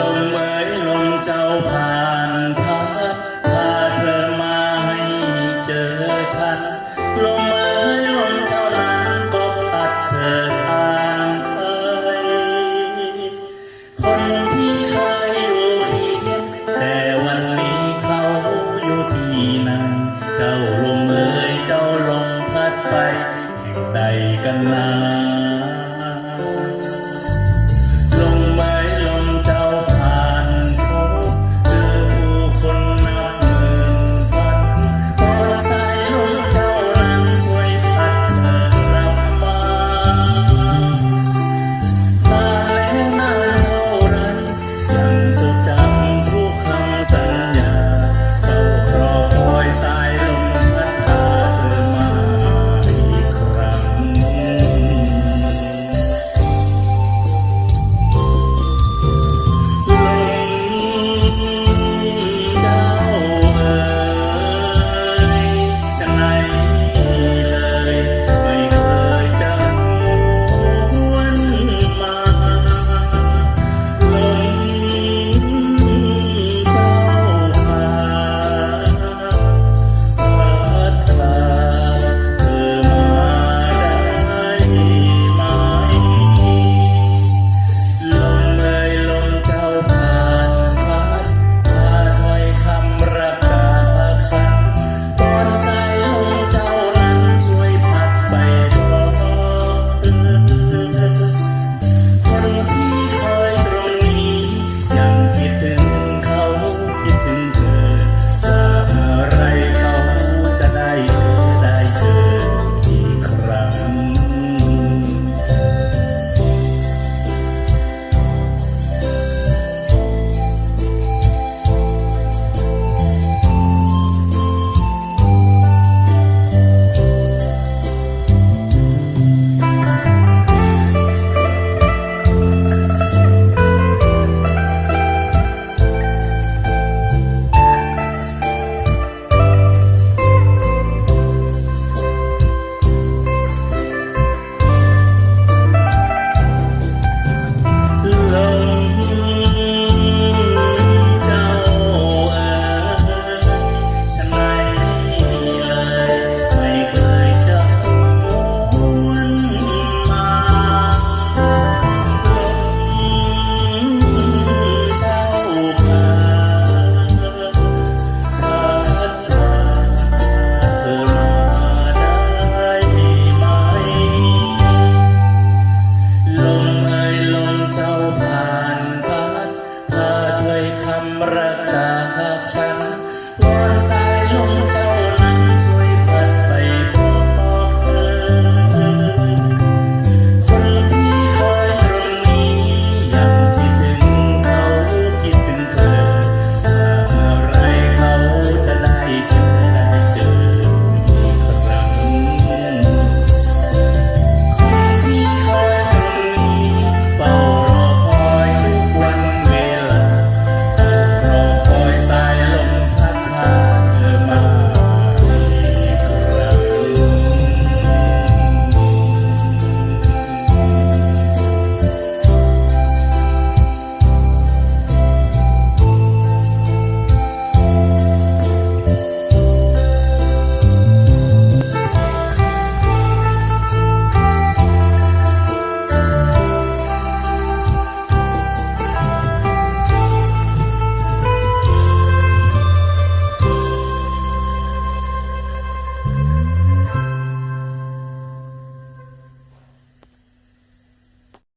ลมเหมยลมเจ้าผ่านพัพาเธอมาให้เจอฉัน ลมเหมยลมเจ้านำปัดเธอผ่านไปคนที่เคยอยู่เคียแต่วันนี้เขาอยู่ที่ไหนเจ้าลมเหมยเจ้าลมพัดไปแห่งใดกันนา รักจากฉัน